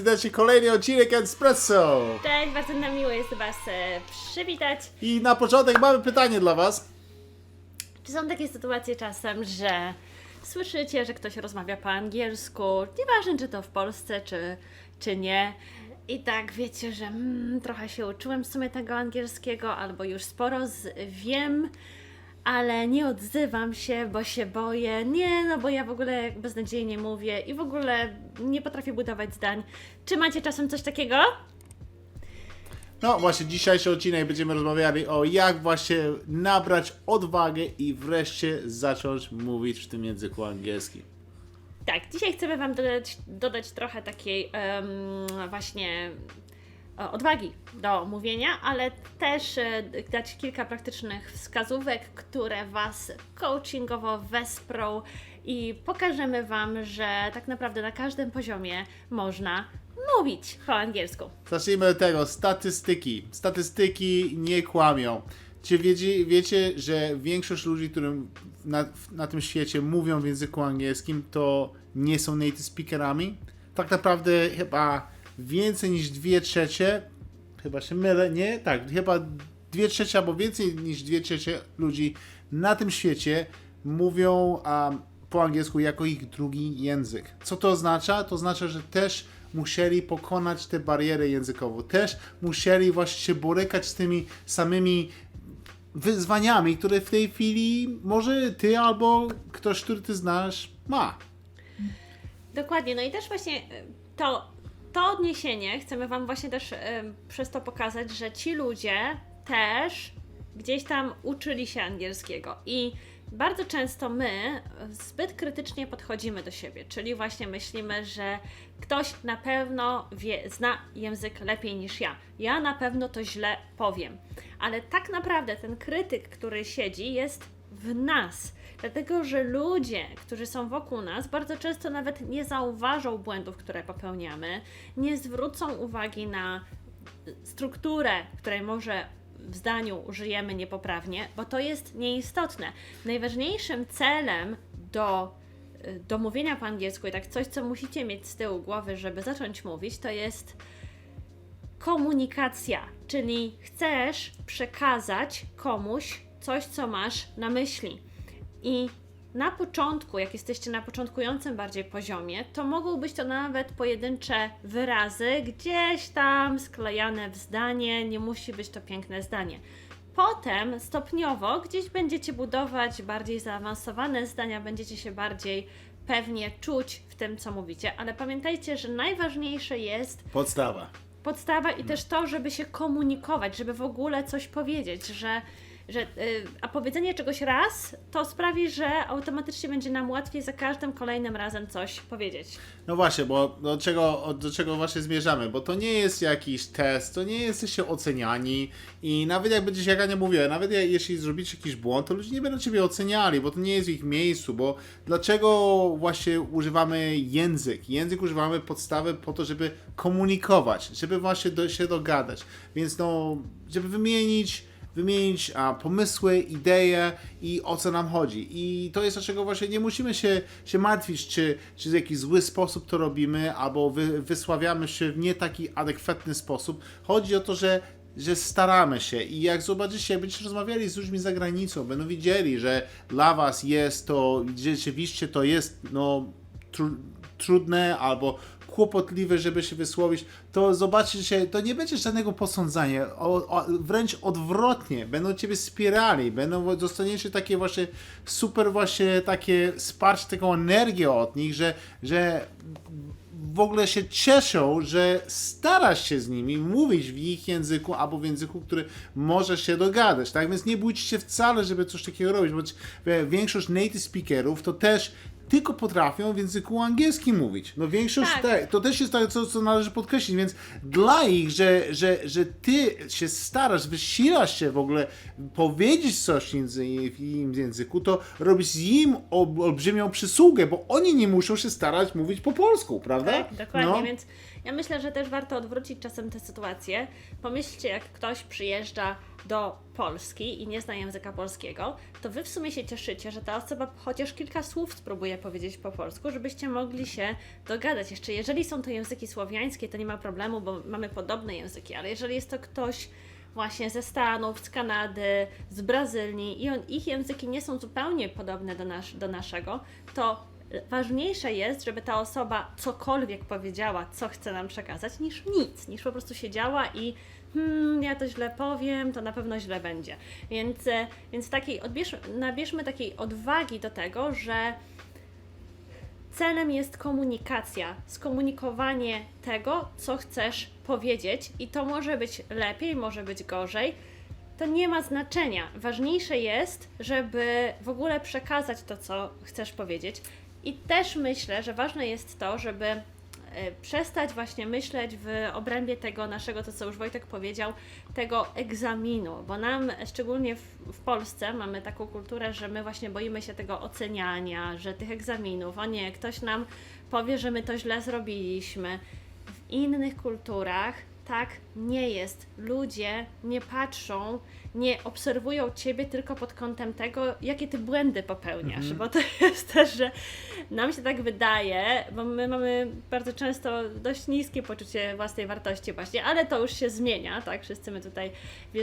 serdecznie kolejny odcinek Espresso. Cześć, bardzo nam miło jest Was e, przywitać. I na początek mamy pytanie dla Was. Czy są takie sytuacje czasem, że słyszycie, że ktoś rozmawia po angielsku, nieważne czy to w Polsce, czy, czy nie, i tak wiecie, że mm, trochę się uczyłem w sumie tego angielskiego, albo już sporo z, wiem, ale nie odzywam się, bo się boję. Nie, no bo ja w ogóle beznadziejnie mówię i w ogóle nie potrafię budować zdań. Czy macie czasem coś takiego? No właśnie dzisiejszy odcinek będziemy rozmawiali o jak właśnie nabrać odwagę i wreszcie zacząć mówić w tym języku angielskim. Tak, dzisiaj chcemy Wam dodać, dodać trochę takiej em, właśnie odwagi do mówienia, ale też e, dać kilka praktycznych wskazówek, które Was coachingowo wesprą i pokażemy Wam, że tak naprawdę na każdym poziomie można mówić po angielsku. Zacznijmy od tego. Statystyki. Statystyki nie kłamią. Czy wiecie, wiecie że większość ludzi, którym na, na tym świecie mówią w języku angielskim, to nie są native speakerami? Tak naprawdę chyba więcej niż 2 trzecie, chyba się mylę, nie? Tak, chyba 2 trzecie albo więcej niż 2 trzecie ludzi na tym świecie mówią um, po angielsku jako ich drugi język. Co to oznacza? To oznacza, że też musieli pokonać te bariery językowe, też musieli właśnie się borykać z tymi samymi wyzwaniami, które w tej chwili może ty albo ktoś, który ty znasz, ma. Dokładnie, no i też właśnie to, to odniesienie chcemy Wam właśnie też przez to pokazać, że ci ludzie też gdzieś tam uczyli się angielskiego i bardzo często my zbyt krytycznie podchodzimy do siebie, czyli właśnie myślimy, że ktoś na pewno wie, zna język lepiej niż ja. Ja na pewno to źle powiem. Ale tak naprawdę ten krytyk, który siedzi, jest w nas. Dlatego, że ludzie, którzy są wokół nas, bardzo często nawet nie zauważą błędów, które popełniamy, nie zwrócą uwagi na strukturę, której może w zdaniu użyjemy niepoprawnie, bo to jest nieistotne. Najważniejszym celem do, y, do mówienia po angielsku i tak coś, co musicie mieć z tyłu głowy, żeby zacząć mówić, to jest komunikacja, czyli chcesz przekazać komuś coś, co masz na myśli. I na początku, jak jesteście na początkującym bardziej poziomie, to mogą być to nawet pojedyncze wyrazy, gdzieś tam sklejane w zdanie, nie musi być to piękne zdanie. Potem stopniowo gdzieś będziecie budować bardziej zaawansowane zdania, będziecie się bardziej pewnie czuć w tym, co mówicie, ale pamiętajcie, że najważniejsze jest Podstawa. podstawa i też to, żeby się komunikować, żeby w ogóle coś powiedzieć, że, że y, a powiedzenie czegoś raz to sprawi, że automatycznie będzie nam łatwiej za każdym kolejnym razem coś powiedzieć. No właśnie, bo do czego, do czego właśnie zmierzamy? Bo to nie jest jakiś test, to nie jesteście oceniani i nawet jak będziecie, jak Ania mówiła, nawet jeśli zrobicie jakiś błąd, to ludzie nie będą ciebie oceniali, bo to nie jest w ich miejscu, bo dlaczego właśnie używamy język? Język używamy podstawy po to, żeby komunikować, żeby właśnie do, się dogadać, więc no, żeby wymienić wymienić a, pomysły, idee i o co nam chodzi. I to jest dlaczego właśnie nie musimy się, się martwić, czy, czy w jakiś zły sposób to robimy, albo wy, wysławiamy się w nie taki adekwatny sposób. Chodzi o to, że że staramy się i jak zobaczycie, jak będziecie rozmawiali z ludźmi za granicą, będą widzieli, że dla was jest to, rzeczywiście to jest no, tru, trudne albo kłopotliwe, żeby się wysłowić, to zobaczycie, to nie będzie żadnego posądzania, o, o, wręcz odwrotnie, będą ciebie wspierali, będą, dostaniecie takie właśnie super właśnie takie wsparcie, taką energię od nich, że, że w ogóle się cieszą, że starasz się z nimi mówić w ich języku albo w języku, który możesz się dogadać, tak? Więc nie bójcie się wcale, żeby coś takiego robić, bo większość native speakerów to też tylko potrafią w języku angielskim mówić. No większość, Tak. tak. to też jest to, co, co należy podkreślić, więc dla ich, że, że, że ty się starasz, wysilasz się w ogóle powiedzieć coś w im języku, to robisz im ol- olbrzymią przysługę, bo oni nie muszą się starać mówić po polsku, prawda? Tak, dokładnie, No. więc Ja myślę, że też warto odwrócić czasem tę sytuację. Pomyślcie, jak ktoś przyjeżdża do Polski i nie zna języka polskiego, to wy w sumie się cieszycie, że ta osoba chociaż kilka słów spróbuje powiedzieć po polsku, żebyście mogli się dogadać. Jeszcze jeżeli są to języki słowiańskie, to nie ma problemu, bo mamy podobne języki, ale jeżeli jest to ktoś właśnie ze Stanów, z Kanady, z Brazylii i on, ich języki nie są zupełnie podobne do, nasz, do naszego, to ważniejsze jest, żeby ta osoba cokolwiek powiedziała, co chce nam przekazać, niż nic, niż po prostu siedziała i hmm, ja to źle powiem, to na pewno źle będzie. Więc, e, więc takiej, odbierz, nabierzmy takiej odwagi do tego, że celem jest komunikacja, skomunikowanie tego, co chcesz powiedzieć, i to może być lepiej, może być gorzej. To nie ma znaczenia. Ważniejsze jest, żeby w ogóle przekazać to, co chcesz powiedzieć. I też myślę, że ważne jest to, żeby e, przestać właśnie myśleć w obrębie tego naszego, to co już Wojtek powiedział, tego egzaminu, bo nam, szczególnie w, w Polsce, mamy taką kulturę, że my właśnie boimy się tego oceniania, że tych egzaminów, o nie, ktoś nam powie, że my to źle zrobiliśmy. W innych kulturach tak nie jest. Ludzie nie patrzą, nie obserwują ciebie tylko pod kątem tego, jakie ty błędy popełniasz, bo to jest też, że nam się tak wydaje, bo my mamy bardzo często dość niskie poczucie własnej wartości właśnie, ale to już się zmienia, tak? Wszyscy my tutaj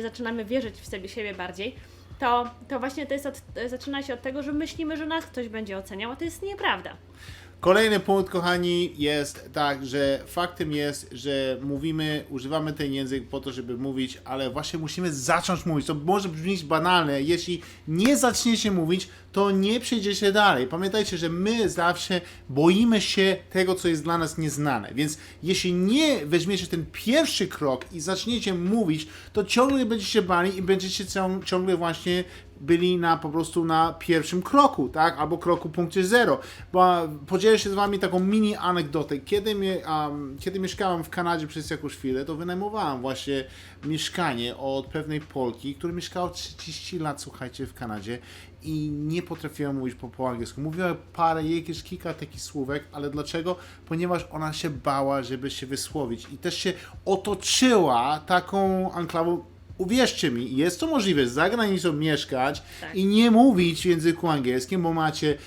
zaczynamy wierzyć w sobie siebie bardziej. To, to właśnie to jest od, zaczyna się od tego, że myślimy, że nas ktoś będzie oceniał, a to jest nieprawda. Kolejny punkt, kochani, jest tak, że faktem jest, że mówimy, używamy ten język po to, żeby mówić, ale właśnie musimy zacząć mówić. To może brzmieć banalne. Jeśli nie zaczniecie mówić, to nie przejdziecie dalej. Pamiętajcie, że my zawsze boimy się tego, co jest dla nas nieznane. Więc jeśli nie weźmiecie ten pierwszy krok i zaczniecie mówić, to ciągle będziecie bali i będziecie cią- ciągle właśnie byli na po prostu na pierwszym kroku, tak? Albo kroku punkcie zero. Bo podzielę się z wami taką mini anegdotę. Kiedy, mie, um, kiedy mieszkałem w Kanadzie przez jakąś chwilę, to wynajmowałem właśnie mieszkanie od pewnej Polki, która mieszkała 30 lat, słuchajcie, w Kanadzie i nie potrafiła mówić po, po angielsku. Mówiła parę, jakieś kilka takich słówek, ale dlaczego? Ponieważ ona się bała, żeby się wysłowić i też się otoczyła taką anklawą Uwierzcie mi, jest to możliwe za granicą mieszkać Tak. i nie mówić w języku angielskim, bo macie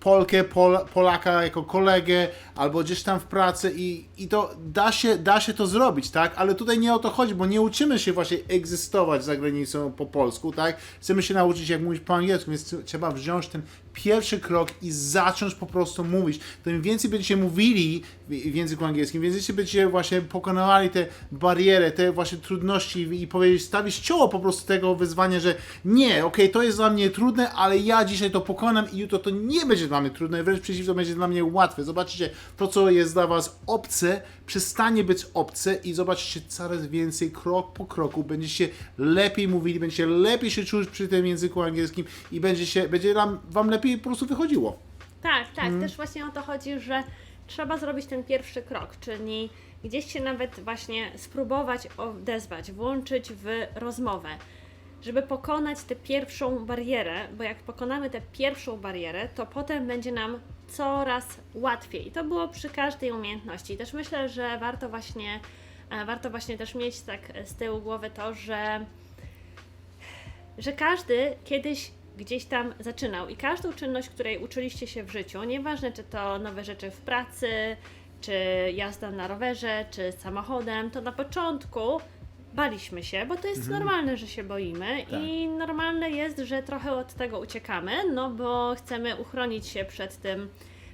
Polkę, Pol, Polaka jako kolegę, albo gdzieś tam w pracy i, i to da się, da się to zrobić, tak? Ale tutaj nie o to chodzi, bo nie uczymy się właśnie egzystować za granicą po polsku, tak? Chcemy się nauczyć jak mówić po angielsku, więc trzeba wziąć ten pierwszy krok i zacząć po prostu mówić. To im więcej będziecie mówili w, języku angielskim, im więcej będziecie właśnie pokonywali te bariery, te właśnie trudności i powiedzieć, stawić czoło po prostu tego wyzwania, że nie, okej, to jest dla mnie trudne, ale ja dzisiaj to pokonam i jutro to nie będzie dla mnie trudne, wręcz przeciwnie, to będzie dla mnie łatwe. Zobaczycie, to co jest dla was obce, przestanie być obce i zobaczycie coraz więcej, krok po kroku, będziecie lepiej mówili, będziecie lepiej się czuć przy tym języku angielskim i będzie, się, będzie wam, wam lepiej po prostu wychodziło. Tak, tak. Też właśnie o to chodzi, że trzeba zrobić ten pierwszy krok, czyli gdzieś się nawet właśnie spróbować odezwać, włączyć w rozmowę, żeby pokonać tę pierwszą barierę, bo jak pokonamy tę pierwszą barierę, to potem będzie nam coraz łatwiej. To było przy każdej umiejętności. Też myślę, że warto właśnie, e, warto właśnie też mieć tak z tyłu głowy to, że że każdy kiedyś gdzieś tam zaczynał i każdą czynność, której uczyliście się w życiu, nieważne czy to nowe rzeczy w pracy, czy jazda na rowerze, czy samochodem, to na początku baliśmy się, bo to jest normalne, że się boimy i normalne jest, że trochę od tego uciekamy, no bo chcemy uchronić się przed tym,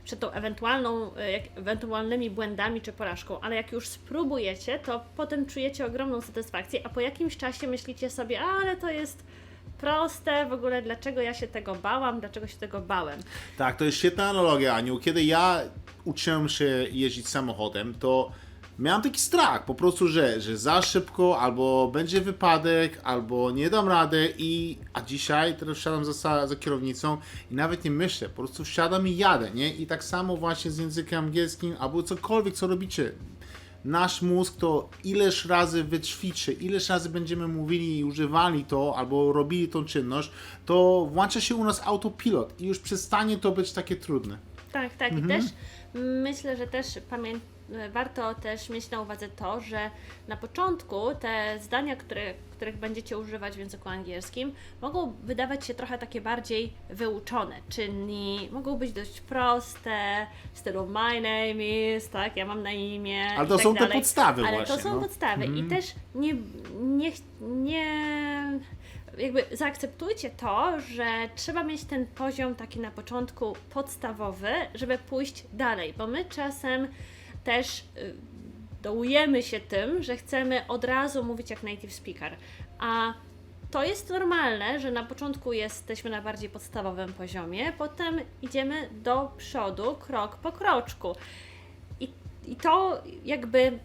przed tą ewentualną, e, ewentualnymi błędami czy porażką, ale jak już spróbujecie, to potem czujecie ogromną satysfakcję, a po jakimś czasie myślicie sobie, ale to jest proste, w ogóle dlaczego ja się tego bałam, dlaczego się tego bałem. Tak, to jest świetna analogia, Aniu. Kiedy ja uczyłem się jeździć samochodem, to miałem taki strach po prostu, że, że za szybko, albo będzie wypadek, albo nie dam rady i a dzisiaj teraz wsiadam za, za kierownicą i nawet nie myślę, po prostu wsiadam i jadę, nie? I tak samo właśnie z językiem angielskim, albo cokolwiek, co robicie. Nasz mózg to ileż razy wyćwiczy, ileż razy będziemy mówili i używali to, albo robili tą czynność, to włącza się u nas autopilot i już przestanie to być takie trudne. Tak, tak. I też myślę, że też pamię- e, warto też mieć na uwadze to, że na początku te zdania, które, których będziecie używać w języku angielskim, mogą wydawać się trochę takie bardziej wyuczone, czyli mogą być dość proste, w stylu my name is, tak, ja mam na imię. Ale i to tak są te dalej. podstawy Ale właśnie, to są no. podstawy i też nie, nie, nie jakby zaakceptujcie to, że trzeba mieć ten poziom taki na początku podstawowy, żeby pójść dalej, bo my czasem też y, dołujemy się tym, że chcemy od razu mówić jak native speaker, a to jest normalne, że na początku jesteśmy na bardziej podstawowym poziomie, potem idziemy do przodu krok po kroczku. I, I to jakby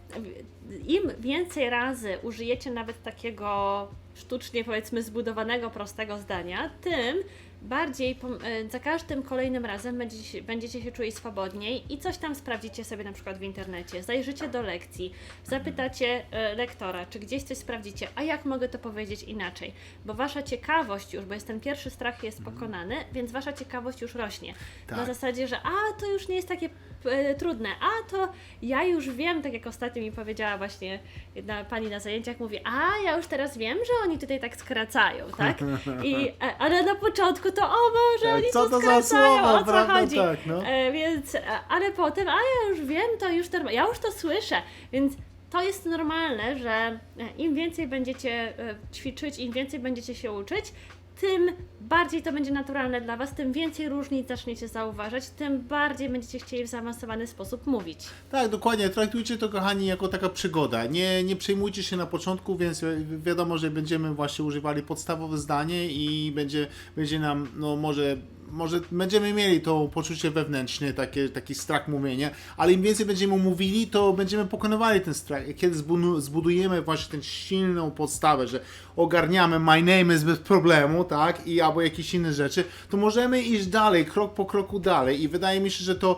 im więcej razy użyjecie nawet takiego sztucznie powiedzmy zbudowanego, prostego zdania, tym bardziej e, za każdym kolejnym razem będziecie, się- będziecie się czuli swobodniej i coś tam sprawdzicie sobie na przykład w internecie, zajrzycie do lekcji, zapytacie e, lektora, czy gdzieś coś sprawdzicie, a jak mogę to powiedzieć inaczej, bo wasza ciekawość już, bo jest ten pierwszy strach jest pokonany, więc wasza ciekawość już rośnie. Na Tak. zasadzie, że a to już nie jest takie e, trudne, a to ja już wiem, tak jak ostatnio mi powiedziała właśnie jedna pani na zajęciach, mówi, a ja już teraz wiem, że oni tutaj tak skracają, tak? I, e, ale na początku to, o Boże, Tak, oni co to za skracają, słowo, o co prawda? chodzi? Tak, no. E, więc, e, ale potem, a ja już wiem, to już norma- ja już to słyszę, więc to jest normalne, że e, im więcej będziecie e, ćwiczyć, im więcej będziecie się uczyć, tym bardziej to będzie naturalne dla Was, tym więcej różnic zaczniecie zauważać, tym bardziej będziecie chcieli w zaawansowany sposób mówić. Tak, dokładnie. Traktujcie to, kochani, jako taka przygoda. Nie, nie przejmujcie się na początku, więc wi- wiadomo, że będziemy właśnie używali podstawowe zdanie i będzie, będzie nam, no może, może będziemy mieli to poczucie wewnętrzne, takie, taki strach mówienia, ale im więcej będziemy mówili, to będziemy pokonywali ten strach. Kiedy zbudujemy właśnie tę silną podstawę, że ogarniamy my name is bez problemu, tak, i albo jakieś inne rzeczy, to możemy iść dalej, krok po kroku dalej i wydaje mi się, że to,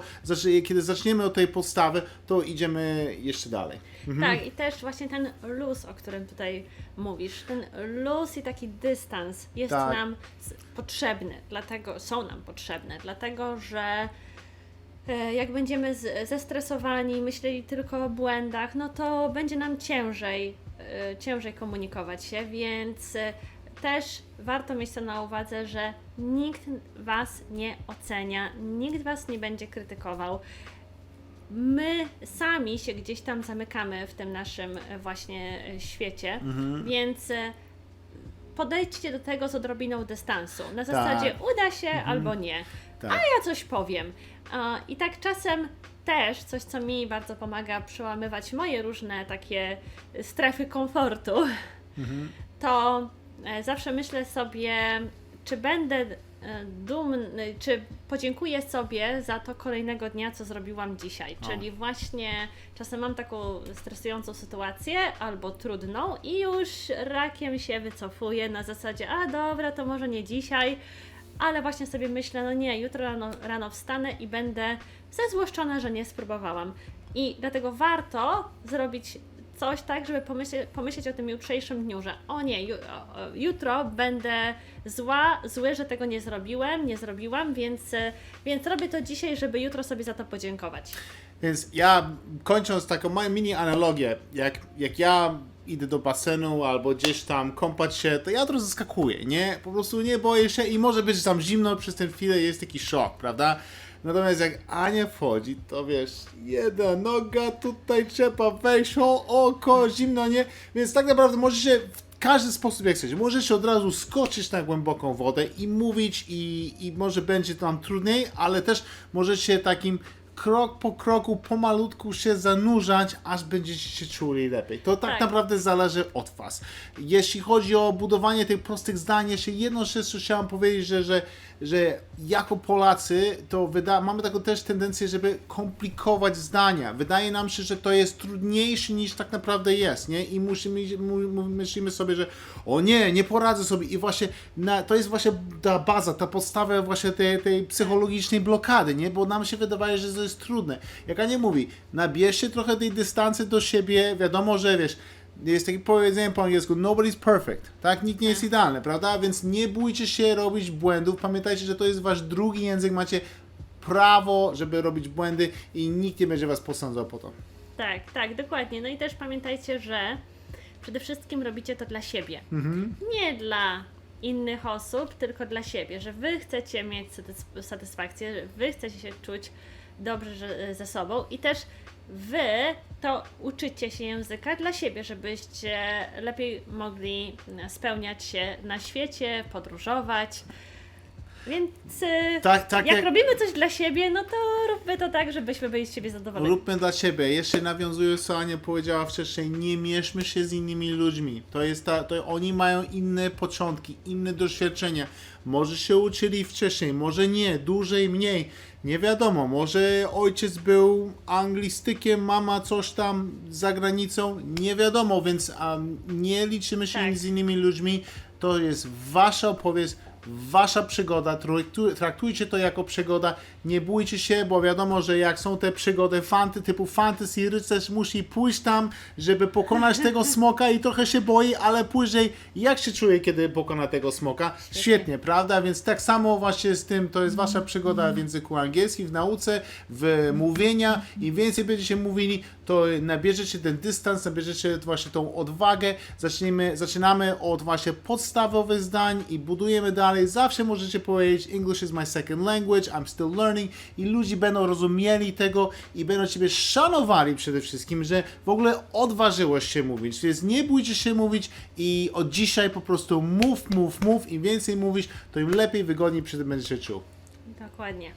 kiedy zaczniemy od tej podstawy, to idziemy jeszcze dalej. Tak, i też właśnie ten luz, o którym tutaj mówisz, ten luz i taki dystans jest Tak. nam potrzebny, dlatego są nam potrzebne, dlatego że e, jak będziemy zestresowani, myśleli tylko o błędach, no to będzie nam ciężej, e, ciężej komunikować się, więc e, też warto mieć to na uwadze, że nikt Was nie ocenia, nikt Was nie będzie krytykował. My sami się gdzieś tam zamykamy w tym naszym właśnie świecie, więc e, podejdźcie do tego z odrobiną dystansu. Na zasadzie uda się albo nie. Tak. A ja coś powiem. I tak czasem też coś, co mi bardzo pomaga przełamywać moje różne takie strefy komfortu, to e, zawsze myślę sobie, czy będę dumny, czy podziękuję sobie za to kolejnego dnia, co zrobiłam dzisiaj. O. Czyli właśnie czasem mam taką stresującą sytuację albo trudną i już rakiem się wycofuję na zasadzie, a dobra, to może nie dzisiaj, ale właśnie sobie myślę, no nie, jutro rano, rano wstanę i będę zezłoszczona, że nie spróbowałam. I dlatego warto zrobić coś tak, żeby pomyśleć, pomyśleć o tym jutrzejszym dniu, że o nie, jutro będę zła, zły, że tego nie zrobiłem, nie zrobiłam, więc, więc robię to dzisiaj, żeby jutro sobie za to podziękować. Więc ja kończąc taką moją mini analogię, jak, jak ja idę do basenu albo gdzieś tam kąpać się, to ja od razu skakuję, nie? Po prostu nie boję się i może być tam zimno, przez tę chwilę jest taki szok, prawda? Natomiast jak Ania wchodzi, to wiesz, jedna noga tutaj trzeba wejść, o, oko, zimno, nie? Więc tak naprawdę możecie w każdy sposób jak chcecie. Możecie od razu skoczyć na głęboką wodę i mówić i, i może będzie tam trudniej, ale też możecie takim krok po kroku, pomalutku się zanurzać, aż będziecie się czuli lepiej. To tak, Tak. naprawdę zależy od Was. Jeśli chodzi o budowanie tych prostych zdań, jeszcze jedną rzecz chciałem powiedzieć, że, że, że jako Polacy to wyda- mamy taką też tendencję, żeby komplikować zdania. Wydaje nam się, że to jest trudniejsze niż tak naprawdę jest, nie? I musimy, mu- mu- myślimy sobie, że o nie, nie poradzę sobie i właśnie na, to jest właśnie ta baza, ta podstawa właśnie tej, tej psychologicznej blokady, nie? Bo nam się wydaje, że jest trudne. Jak Ania mówi, nabierzcie trochę tej dystancji do siebie, wiadomo, że wiesz, jest takie powiedzenie po angielsku, nobody's perfect, tak? Nikt nie jest idealny, prawda? Więc nie bójcie się robić błędów, pamiętajcie, że to jest wasz drugi język, macie prawo, żeby robić błędy i nikt nie będzie was posądzał po to. Tak, tak, dokładnie. No i też pamiętajcie, że przede wszystkim robicie to dla siebie. Mhm. Nie dla innych osób, tylko dla siebie, że wy chcecie mieć satys- satysfakcję, że wy chcecie się czuć dobrze że, ze sobą i też wy to uczycie się języka dla siebie, żebyście lepiej mogli spełniać się na świecie, podróżować. Więc y, Tak, tak jak, jak- robimy coś dla siebie, no to róbmy to tak, żebyśmy byli z siebie zadowoleni. Róbmy dla siebie. Jeszcze nawiązując, co Ania powiedziała wcześniej, nie mieszmy się z innymi ludźmi. To jest ta, to oni mają inne początki, inne doświadczenia. Może się uczyli wcześniej, może nie, dłużej, mniej. Nie wiadomo, może ojciec był anglistykiem, mama coś tam za granicą, nie wiadomo, więc um, nie liczymy się Tak. z innymi ludźmi. To jest wasza opowieść, wasza przygoda, traktu- traktujcie to jako przygoda, nie bójcie się, bo wiadomo, że jak są te przygody fanty, typu fantasy, rycerz musi pójść tam, żeby pokonać tego smoka i trochę się boi, ale później jak się czuje, kiedy pokona tego smoka? Świetnie, prawda? Więc tak samo właśnie z tym, to jest wasza przygoda w języku angielskim, w nauce, w mówienia. Im więcej będziecie mówili, to nabierzecie ten dystans, nabierzecie właśnie tą odwagę. Zaczniemy, zaczynamy od właśnie podstawowych zdań i budujemy dalej. Zawsze możecie powiedzieć English is my second language, I'm still learning i ludzie będą rozumieli tego i będą Ciebie szanowali przede wszystkim, że w ogóle odważyłeś się mówić. Więc nie bójcie się mówić i od dzisiaj po prostu mów, mów, mów. Im więcej mówisz, to im lepiej, wygodniej przy tym będziesz się czuł. Dokładnie.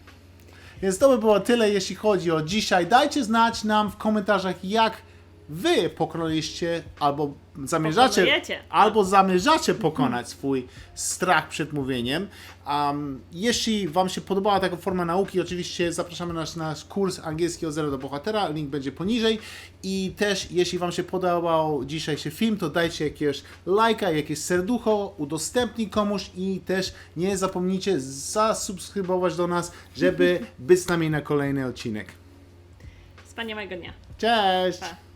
Więc to by było tyle, jeśli chodzi o dzisiaj. Dajcie znać nam w komentarzach, jak wy pokonaliście albo zamierzacie, Pokonujecie. albo zamierzacie pokonać swój strach przed mówieniem. Um, jeśli wam się podobała taka forma nauki, oczywiście zapraszamy na nasz, nasz kurs angielski od zero do bohatera, link będzie poniżej. I też jeśli wam się podobał dzisiejszy film, to dajcie jakiegoś lajka, jakieś serducho, udostępnij komuś i też nie zapomnijcie zasubskrybować do nas, żeby być z nami na kolejny odcinek. Wspaniałego dnia. Cześć! Pa.